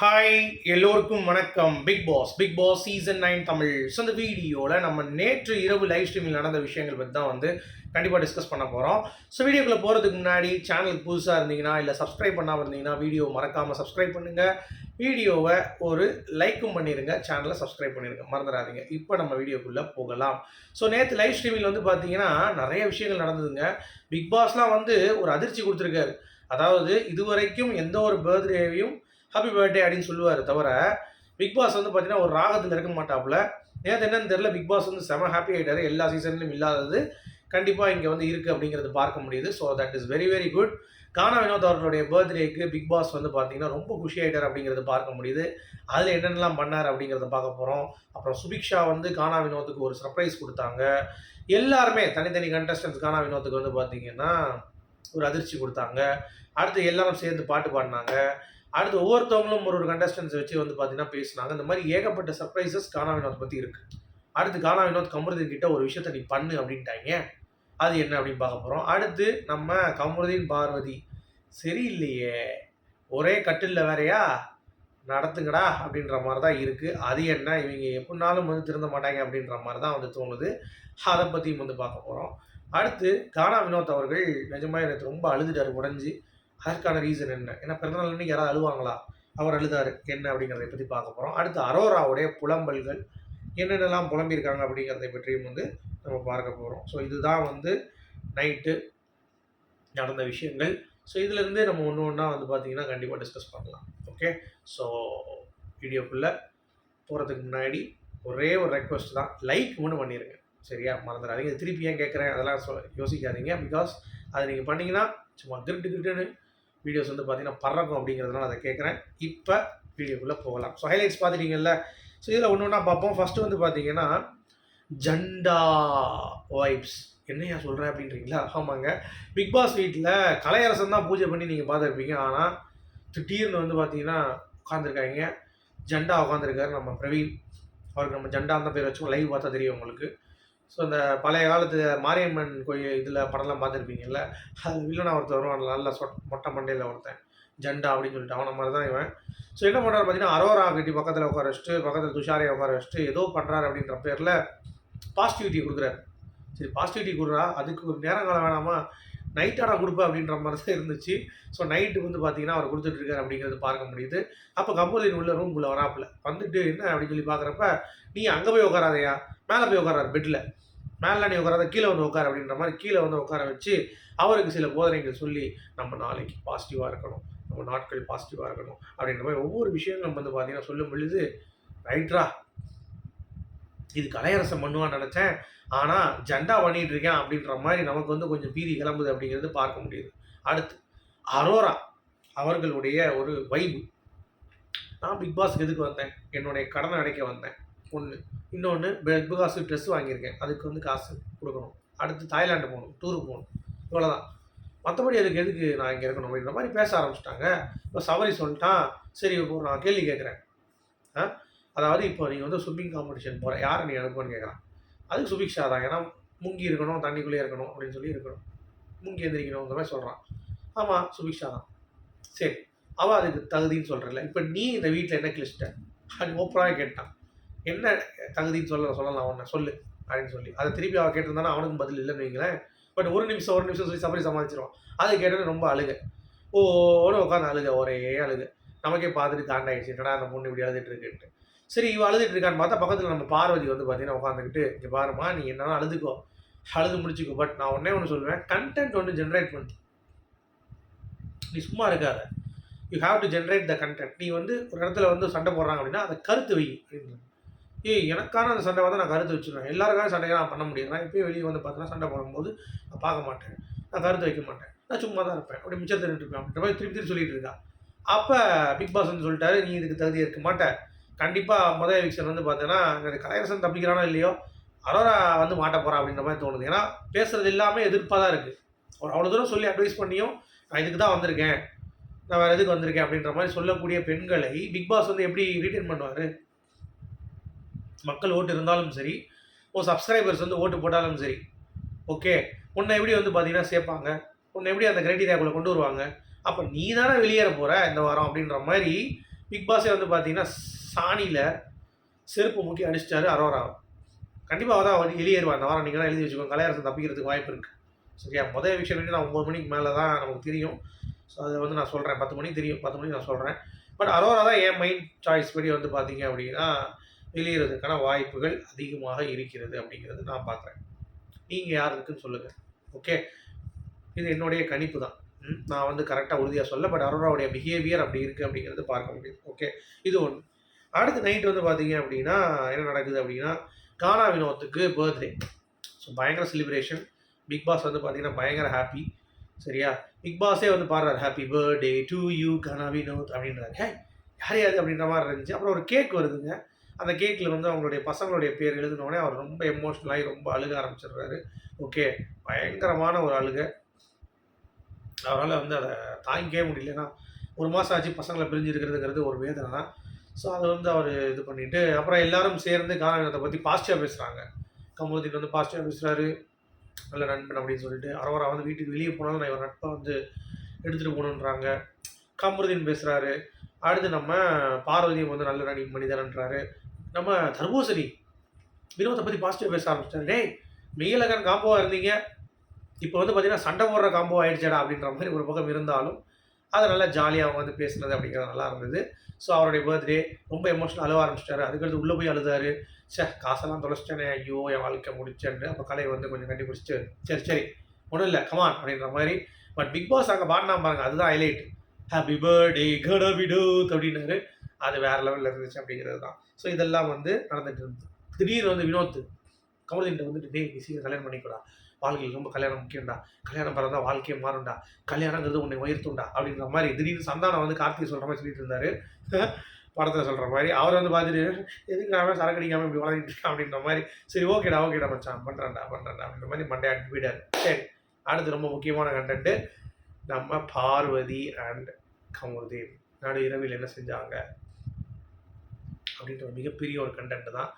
Hi எல்லோருக்கும் வணக்கம். Bigg Boss Bigg Boss season nine Tamil. So இந்த வீடியோவில் நம்ம நேற்று இரவு லைவ் ஸ்ட்ரீமில் நடந்த விஷயங்கள் பற்றி தான் வந்து கண்டிப்பாக டிஸ்கஸ் பண்ண போகிறோம் ஸோ வீடியோக்குள்ளே போகிறதுக்கு முன்னாடி சேனலுக்கு புதுசாக இருந்தீங்கன்னா இல்லை சப்ஸ்கிரைப் பண்ணாமல் இருந்தீங்கன்னா வீடியோ மறக்காமல் சப்ஸ்கிரைப் பண்ணுங்கள் வீடியோவை ஒரு லைக்கும் பண்ணிடுங்க சேனலை சப்ஸ்கிரைப் பண்ணிடுங்க மறந்துடாதீங்க. இப்போ நம்ம வீடியோக்குள்ளே போகலாம். ஸோ நேற்று லைவ் ஸ்ட்ரீமில் வந்து பார்த்தீங்கன்னா நிறைய விஷயங்கள் நடந்ததுங்க. பிக் பாஸ்லாம் வந்து ஒரு அதிர்ச்சி கொடுத்துருக்காரு. அதாவது இதுவரைக்கும் எந்த ஒரு பர்த்டேவையும் ஹாப்பி பர்த்டே அப்படின்னு சொல்லுவார் தவிர பிக் பாஸ் வந்து பார்த்தீங்கன்னா ஒரு ராகத்தில் இருக்க மாட்டாப்புல. நேற்று என்னன்னு தெரியல பிக் பாஸ் வந்து செம ஹாப்பி ஆகிட்டார் எல்லா சீசன்லையும் இல்லாதது கண்டிப்பாக இங்கே வந்து இருக்குது அப்படிங்கிறது பார்க்க முடியுது. So that is very very good Gana Vinoth அவர்களுடைய பர்த்டேக்கு பிக் பாஸ் வந்து பார்த்தீங்கன்னா ரொம்ப குஷி ஆகிட்டார் அப்படிங்கிறது பார்க்க முடியுது. அதில் என்னென்னலாம் பண்ணார் அப்படிங்கிறத பார்க்க போகிறோம் அப்புறம் சுபிக்ஷா வந்து கானா வினோத்துக்கு ஒரு சர்ப்ரைஸ் கொடுத்தாங்க. எல்லாருமே தனித்தனி கண்டஸ்டன்ஸ் கானா வினோத்துக்கு வந்து பார்த்தீங்கன்னா ஒரு அதிர்ச்சி கொடுத்தாங்க. அடுத்து எல்லாரும் சேர்ந்து பாட்டு பாடினாங்க. அடுத்து ஒவ்வொருத்தவங்களும் ஒரு ஒரு கண்டஸ்டன்ஸ் வச்சு வந்து பார்த்தீங்கன்னா பேசினாங்க. இந்த மாதிரி ஏகப்பட்ட சர்ப்ரைசஸ் கானா வினோத் பற்றி இருக்குது அடுத்து கானா வினோத் கமருதீன் கிட்ட ஒரு விஷயத்த நீ பண்ணு அப்படின்ட்டாங்க அது என்ன அப்படின்னு பார்க்க போகிறோம் அடுத்து நம்ம கமருதீன் பார்வதி. சரியில்லையே. ஒரே கட்டிலில் வேறையா? நடத்துங்கடா அப்படின்ற மாதிரி தான் இருக்குது அது என்ன? இவங்க எப்படினாலும் வந்து திருந்த மாட்டாங்க அப்படின்ற மாதிரி தான் வந்து தோணுது. அதை பற்றியும் வந்து பார்க்க போகிறோம் அடுத்து கானா வினோத் அவர்கள் நிஜமாக எனக்கு ரொம்ப அழுதுட்டார் உடஞ்சி. அதற்கான ரீசன் என்ன? ஏன்னா பிறந்தநாள் அன்னைக்கு யாராவது அழுவாங்களா? அவர் அழுதாரு. என்ன அப்படிங்கிறத பற்றி பார்க்க போகிறோம் அடுத்து அரோராவுடைய புலம்பல்கள். என்னென்னலாம் புலம்பியிருக்காங்க அப்படிங்கிறத பற்றியும் வந்து நம்ம பார்க்க போகிறோம் ஸோ இதுதான் வந்து நைட்டு நடந்த விஷயங்கள். ஸோ இதுலேருந்தே நம்ம ஒன்று ஒன்றா வந்து பார்த்திங்கன்னா கண்டிப்பாக டிஸ்கஸ் பண்ணலாம். ஓகே ஸோ வீடியோக்குள்ளே போகிறதுக்கு முன்னாடி ஒரே ஒரு ரெக்வஸ்ட் தான். லைக் ஒன்று பண்ணிடுங்க சரியா? மறந்துடாதீங்க. திருப்பி ஏன் கேட்குறேன் அதெல்லாம் சொ யோசிக்காதீங்க. பிகாஸ் அதை நீங்கள் பண்ணிங்கன்னா சும்மா கிரிட்டு கிரிட்டுன்னு வீடியோஸ் வந்து பார்த்தீங்கன்னா பறக்கும் அப்படிங்கிறதுனால அதை கேட்குறேன். இப்போ வீடியோக்குள்ளே போகலாம். So highlights பார்த்துட்டீங்கல்ல. ஸோ இதில் ஒன்று ஒன்றா பார்ப்போம். ஃபஸ்ட்டு வந்து பார்த்தீங்கன்னா ஜண்டா வைப்ஸ் என்னையா சொல்கிறேன் அப்படின்றீங்களா? ஆமாங்க. பிக் பாஸ் வீட்டில் கலையரசன் தான் பூஜை பண்ணி நீங்கள் பார்த்துருப்பீங்க. ஆனால் திடீர்னு வந்து பார்த்தீங்கன்னா உட்காந்துருக்காங்க ஜண்டா உட்காந்துருக்காரு நம்ம பிரவீன். அவருக்கு நம்ம ஜண்டான்னு தான் பேர் வச்சோம் லைவ் பார்த்தா தெரியும் உங்களுக்கு. ஸோ இந்த பழைய காலத்து மாரியம்மன் கோயில் இதில் படம்லாம் பார்த்துருப்பீங்கல்ல? அது வில்லனா ஒருத்தர் வருவான் நல்ல சொட் மொட்டை மண்டையில் ஒருத்தன். ஜண்டா அப்படின்னு சொல்லிட்டு அவன மாதிரி தான் இவன். ஸோ என்ன பண்ணுறாரு பார்த்தீங்கன்னா அரோரா கட்டி பக்கத்தில் உட்கார வச்சுட்டு பக்கத்தில் துஷாரியை உட்கார வச்சுட்டு ஏதோ பண்ணுறாரு அப்படின்ற பேரில் பாசிட்டிவிட்டி கொடுக்குறாரு. சரி பாசிட்டிவிட்டி கொடுறா அதுக்கு ஒரு நேரங்காலம் வேணாமா? நைட்டாடா கொடுப்பேன் அப்படின்ற மாதிரி தான் இருந்துச்சு. ஸோ நைட்டு வந்து பார்த்தீங்கன்னா அவர் கொடுத்துட்ருக்காரு அப்படிங்கிறது பார்க்க முடியுது. அப்போ கம்போதின் உள்ள ரூம்குள்ளே வராப்பில். வந்துட்டு என்ன அப்படின்னு சொல்லி பார்க்குறப்ப நீ அங்கே போய் உட்காராதையா மேலே போய் உட்காராரு பெட்டில் மேலே நீ உட்காராத கீழே வந்து உட்கார அப்படின்ற மாதிரி கீழே வந்து உட்கார வச்சு அவருக்கு சில போதனைகள் சொல்லி நம்ம நாளைக்கு பாசிட்டிவாக இருக்கணும். நம்ம நாட்கள் பாசிட்டிவாக இருக்கணும். அப்படின்ற மாதிரி ஒவ்வொரு விஷயங்களும் வந்து பார்த்தீங்கன்னா சொல்லும் பொழுது ரைட்ரா இது கலையரசம் பண்ணுவான்னு நினச்சேன். ஆனால் ஜெண்டா பண்ணிட்டு இருக்கேன் அப்படின்ற மாதிரி நமக்கு வந்து கொஞ்சம் பீதி கிளம்புது அப்படிங்கிறது பார்க்க முடியுது. அடுத்து அரோரா அவர்களுடைய ஒரு வைபு. நான் பிக் பாஸ்க்கு எதுக்கு வந்தேன்? என்னுடைய கடனை அடைக்க வந்தேன். ஒன்று இன்னொன்று பிக் பாஸுக்கு ட்ரெஸ் வாங்கியிருக்கேன். அதுக்கு வந்து காசு கொடுக்கணும். அடுத்து தாய்லாண்டு போகணும். டூருக்கு போகணும். இவ்வளோதான் மற்றபடி அதுக்கு எதுக்கு நான் இங்கே இருக்கணும் அப்படின்ற மாதிரி பேச ஆரம்பிச்சிட்டாங்க. இப்போ சவரி சொல்லிட்டான். சரி இப்போ நான் கேள்வி கேட்குறேன். ஆ? அதாவது இப்போ நீங்கள் வந்து ஸ்விம்மிங் காம்படிஷன் போகிற யாரை நீ அனுப்புன்னு கேட்குறான் அதுக்கு சுபிக்ஷா தான் ஏன்னா முங்கி இருக்கணும் தண்ணிக்குள்ளே இருக்கணும் அப்படின்னு சொல்லி இருக்கணும். முங்கி எந்திரிக்கணுங்கிற மாதிரி சொல்கிறான் ஆமாம் சுபிக்ஷா தான். சரி அவள் அதுக்கு தகுதின்னு சொல்கிறல இப்போ நீ இந்த வீட்டில் என்ன கிழிச்சிட்ட? அது ஓப்பனாக கேட்டான். என்ன தகுதின்னு சொல்ல சொல்லலாம் அவனை. சொல்லு அப்படின்னு சொல்லி. அதை திருப்பி அவள் கேட்டிருந்தானா அவனுக்கும் பதில் இல்லைன்னு வைங்களேன். பட் ஒரு நிமிஷம் ஒரு நிமிஷம் சொல்லி சபரி சமாளிச்சிருவான். அதை கேட்டோன்னே ரொம்ப அழுக. ஓன்னு உட்காந்து அழுக ஒரே அழுக. நமக்கே பார்த்துட்டு காண்டாயிடுச்சு என்னடா அந்த பொண்ணு இப்படி அழுதுட்டு இருக்குன்ட்டு. சரி இவ அழுதுட்டு இருக்கான்னு பார்த்தா பக்கத்தில் நம்ம பார்வதி வந்து பார்த்தீங்கன்னா உட்காந்துக்கிட்டு இங்கே பாருமா நீ என்னன்னா அழுதுக்கோ. அழுது முடிச்சுக்கோ. பட் நான் ஒன்றே ஒன்று சொல்லுவேன் கண்டென்ட் ஒன்று ஜென்ரேட் பண்ணு. நீ சும்மா இருக்காத. You have to generate the content நீ வந்து ஒரு இடத்துல வந்து சண்டை போடுறாங்க அப்படின்னா அதை கருத்து வை அப்படின்னு ஏய் எனக்கான அந்த சண்டை வந்து நான் கருத்து வச்சுருவேன். எல்லாருக்கான சண்டையை நான் பண்ண முடியாது. நான் இப்போயும் வெளியே வந்து பார்த்தீங்கன்னா சண்டை போடும்போது நான் பார்க்க மாட்டேன். நான் கருத்து வைக்க மாட்டேன். நான் சும்மா தான் இருப்பேன். அப்படி மிச்சம் இருப்பேன் அப்படின்ற மாதிரி திருப்பி திருப்பி சொல்லிட்டு இருக்கா. அப்போ பிக் பாஸ் வந்து சொல்லிட்டாரு நீ இதுக்கு தகுதி இருக்க மாட்டேன் கண்டிப்பாக முதல் எவிக்ஷன் வந்து பார்த்தீங்கன்னா எனக்கு கலையரசன் தப்பிக்கிறானோ இல்லையோ அரோரா வந்து மாட்ட போகிறான் அப்படின்ற மாதிரி தோணுது. ஏன்னா பேசுறது எல்லாமே எதிர்ப்பாக தான் இருக்குது ஒரு அவ்வளோ தூரம் சொல்லி அட்வைஸ் பண்ணியும் நான் இதுக்கு தான் வந்திருக்கேன். நான் வேறு எதுக்கு வந்திருக்கேன் அப்படின்ற மாதிரி சொல்லக்கூடிய பெண்களை பிக் பாஸ் வந்து எப்படி ரீட்டைன் பண்ணுவார்? மக்கள் ஓட்டு இருந்தாலும் சரி ஓ சப்ஸ்கிரைபர்ஸ் வந்து ஓட்டு போட்டாலும் சரி ஓகே உன்னை எப்படி வந்து பார்த்தீங்கன்னா சேர்ப்பாங்க? உன்னை எப்படி அந்த கிரைட்டீரியாக்குள்ளே கொண்டு வருவாங்க? அப்போ நீ தானே வெளியேற போகிற இந்த வாரம் அப்படின்ற மாதிரி பிக் பாஸே வந்து பார்த்தீங்கன்னா சாணியில் செருப்பு முக்கி அடிச்சிட்டாரு அரோரா. கண்டிப்பாக அவள் தான் வந்து அந்த வாரம் நீங்களாம் எழுதி வச்சுக்கோங்க. கலையரசன் தப்பிக்கிறதுக்கு வாய்ப்பு இருக்குது சரியா? முதல் விஷயம் வந்து நான் ஒம்பது மணிக்கு மேலே தான் நமக்கு தெரியும். ஸோ அதை வந்து நான் சொல்கிறேன் பத்து மணிக்கு தெரியும். பத்து மணிக்கு நான் சொல்கிறேன் பட் அரோரா தான் என் மைண்ட் சாய்ஸ் படி வந்து பார்த்தீங்க அப்படின்னா வெளியேறதுக்கான வாய்ப்புகள் அதிகமாக இருக்கிறது அப்படிங்கிறது நான் பார்க்குறேன் நீங்கள் யார் இருக்குன்னு சொல்லுங்கள் ஓகே இது என்னுடைய கணிப்பு தான். நான் வந்து கரெக்டாக உறுதியாக சொல்ல பட் அரோராவுடைய பிஹேவியர் அப்படி இருக்குது அப்படிங்கிறது பார்க்க முடியும். ஓகே இது ஒன்று அடுத்த நைட்டு வந்து பார்த்தீங்க அப்படின்னா என்ன நடக்குது அப்படின்னா கானா வினோத்துக்கு பர்த்டே ஸோ பயங்கர செலிப்ரேஷன் பிக் பாஸ் வந்து பார்த்தீங்கன்னா பயங்கர ஹாப்பி சரியா? பிக் பாஸே வந்து பாடுறாரு happy birthday to you Gana Vinoth அப்படின்றாங்க ஹே யார் அப்படின்ற மாதிரி இருந்துச்சு. அப்புறம் ஒரு கேக் வருதுங்க. அந்த கேக்கில் வந்து அவங்களுடைய பசங்களுடைய பேர் எழுதினோடனே அவர் ரொம்ப எமோஷ்னலாகி ரொம்ப அழுக ஆரம்பிச்சிடுறாரு. ஓகே பயங்கரமான ஒரு அழுக. அவரால் வந்து அதை தாங்கிக்கவே முடியல ஏன்னா ஒரு மாதம் ஆச்சு பசங்களை பிரிஞ்சு இருக்கிறதுங்கிறது ஒரு வேதனை தான் ஸோ அதை வந்து அவர் இது பண்ணிட்டு அப்புறம் எல்லாரும் சேர்ந்து காலகட்டத்தை பற்றி பாசிட்டிவாக பேசுகிறாங்க கமலுதீன் வந்து பாசிட்டிவாக பேசுகிறாரு நல்ல நண்பன் அப்படின்னு சொல்லிட்டு அரோரா வந்து வீட்டுக்கு வெளியே போனாலும் நான் இவர் நட்பை வந்து எடுத்துகிட்டு போகணுன்றாங்க கமருதீன் பேசுகிறாரு அடுத்து நம்ம பார்வதியும் வந்து நல்ல நடி மனிதன்ன்றாரு நம்ம தர்பூசணி வினோத்தை பற்றி பாசிட்டிவ் பேச ஆரம்பிச்சிட்டாரு. டேய் மெய்யலகன் காம்போவாக இருந்தீங்க. இப்போ வந்து பார்த்தீங்கன்னா சண்டை போடுற காம்போ ஆயிடுச்சடா அப்படின்ற மாதிரி ஒரு பக்கம் இருந்தாலும் அதை நல்லா ஜாலியாக அவங்க வந்து பேசுனது அப்படிங்கிறது நல்லா இருந்தது. ஸோ அவருடைய பர்த்டே ரொம்ப எமோஷனல் அழுவ ஆரம்பிச்சிட்டாரு. அதுக்கடுத்து உள்ளே போய் அழுதாரு. சே காசெல்லாம் தொலைச்சிட்டேனே ஐயோ என் வாழ்க்கை முடிச்சேன்ட்டு. அப்போ கலையை வந்து கொஞ்சம் கட்டி பிடிச்சிட்டு சரி சரி ஒன்றும் இல்லை கமான் அப்படின்ற மாதிரி. பட் பிக் பாஸ் அங்கே பாடினா பாருங்க அதுதான் ஹைலைட் ஹாப்பி பர்த்டே கட விடோத் அப்படின்னாரு. அது வேற லெவலில் இருந்துச்சு அப்படிங்கிறது தான் ஸோ இதெல்லாம் வந்து நடந்துட்டு இருந்தது. திடீர்னு வந்து வினோத் கமலின்ட்ட வந்துட்டு டேய் நீ கல்யாணம் பண்ணிக்கூடா. வாழ்க்கையில் ரொம்ப கல்யாணம் முக்கியம்டா. கல்யாணம் பிறந்தா வாழ்க்கையை மாறும்டா. கல்யாணங்கிறது உன்னை உயர்த்தும்டா அப்படின்ற மாதிரி திடீர்னு சந்தானம் வந்து கார்த்திகை சொல்கிற மாதிரி சொல்லிட்டு இருந்தாரு. படத்தில் சொல்கிற மாதிரி. அவர் வந்து பார்த்துட்டு எதுக்கு நான் சரக்கு அடிக்காமல் இப்படி வளர்ந்துட்டு இருக்கேன் அப்படின்ற மாதிரி. சரி ஓகேடா ஓகேடா மச்சான் பண்ணுறேன்டா பண்ணுறேன்டா அப்படின்ற மாதிரி மண்டே அடிச்சு போயிட்டார். சரி அடுத்து ரொம்ப முக்கியமான கண்டென்ட்டு நம்ம பார்வதி அண்ட் கமருதீன் நடு இரவில் என்ன செஞ்சாங்க அப்படின்ற ஒரு மிகப்பெரிய ஒரு கண்டென்ட் தான்.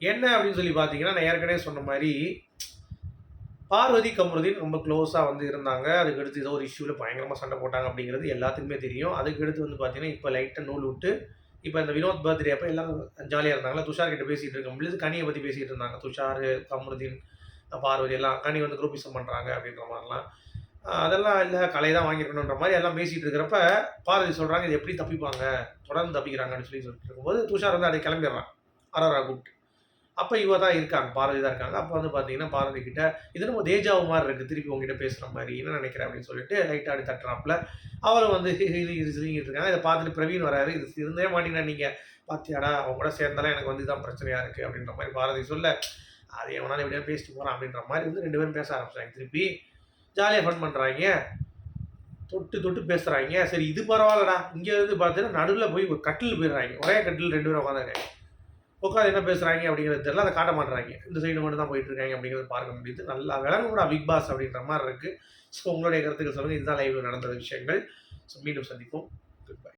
என்ன அப்படின்னு சொல்லி பார்த்தீங்கன்னா நான் ஏற்கனவே சொன்ன மாதிரி பார்வதி கமருதீன் ரொம்ப க்ளோஸாக வந்து இருந்தாங்க. அதுக்கு அடுத்து ஏதோ ஒரு இஷ்யூவில் பயங்கரமாக சண்டை போட்டாங்க அப்படிங்கிறது எல்லாத்துக்குமே தெரியும். அதுக்கு அடுத்து வந்து பார்த்தீங்கன்னா இப்போ லைட்டாக நூல் விட்டு இப்போ இந்த வினோத் பர்த்டே அப்போ எல்லாம் ஜாலியாக இருந்தாங்களா? துஷார் கிட்ட பேசிகிட்டு இருக்க முடியாது கனியை பற்றி பேசிகிட்டு இருந்தாங்க. துஷார் கமருதீன் பார்வதி எல்லாம் கனி வந்து குரூப்பிசம் பண்ணுறாங்க அப்படின்ற மாதிரிலாம். அதெல்லாம் இல்லை. கலை தான் வாங்கியிருக்கணுன்ற மாதிரி எல்லாம் பேசிகிட்டு இருக்கிறப்ப பார்வதி சொல்கிறாங்க இது எப்படி தப்பிப்பாங்க? தொடர்ந்து தப்பிக்கிறாங்கன்னு சொல்லி சொல்லிட்டு இருக்கும்போது துஷார் வந்து அதை கிளம்பிடுறான். அரரா கூப்பிட்டு. அப்போ இவ தான் இருக்காங்க பாரதி தான் இருக்காங்க. அப்போ வந்து பார்த்தீங்கன்னா பாரதி கிட்ட இது நம்ம தேஜாவு மாதிரி இருக்குது திருப்பி உங்ககிட்ட பேசுகிற மாதிரி என்ன நினைக்கிறேன் அப்படின்னு சொல்லிட்டு லைட்டாக அப்படி தட்டுறாப்புல. அவரும் வந்து சொல்லிட்டு இருக்காங்க. இதை பார்த்துட்டு பிரவீன் வராரு. இது இருந்தே மாட்டீங்கன்னா நீங்கள் பார்த்தியாடா அவங்க கூட சேர்ந்தாலும் எனக்கு வந்து இதுதான் பிரச்சனையாக இருக்குது அப்படின்ற மாதிரி பாரதி சொல்ல அது எவனாலும் எப்படியா பேசிட்டு போகிறான் அப்படின்ற மாதிரி வந்து ரெண்டு பேரும் பேச ஆரம்பிச்சாங்க. திருப்பி ஜாலியாக ஃபன் பண்ணுறாங்க தொட்டு தொட்டு பேசுகிறாங்க சரி இது பரவாயில்லடா. இங்கே இருந்து பார்த்தீங்கன்னா நடுவில் போய் ஒரு கட்டில் போயிடுறாங்க. ஒரே கட்டில் ரெண்டு பேரும் உட்காந்துருக்காங்க உட்காந்து என்ன பேசுகிறாங்க அப்படிங்கிறது தெரியல. அதை காட்ட மாட்டுறாங்க. இந்த சைடு மட்டும் தான் போயிட்டு இருக்காங்க பார்க்க முடியுது. நல்லா விளங்கும்டா பிக் பாஸ் அப்படின்ற மாதிரி இருக்குது ஸோ உங்களுடைய கருத்துக்கள் சொல்லுங்கள் இதுதான் லைவ்ல நடந்த விஷயங்கள். ஸோ மீண்டும் சந்திப்போம். Good bye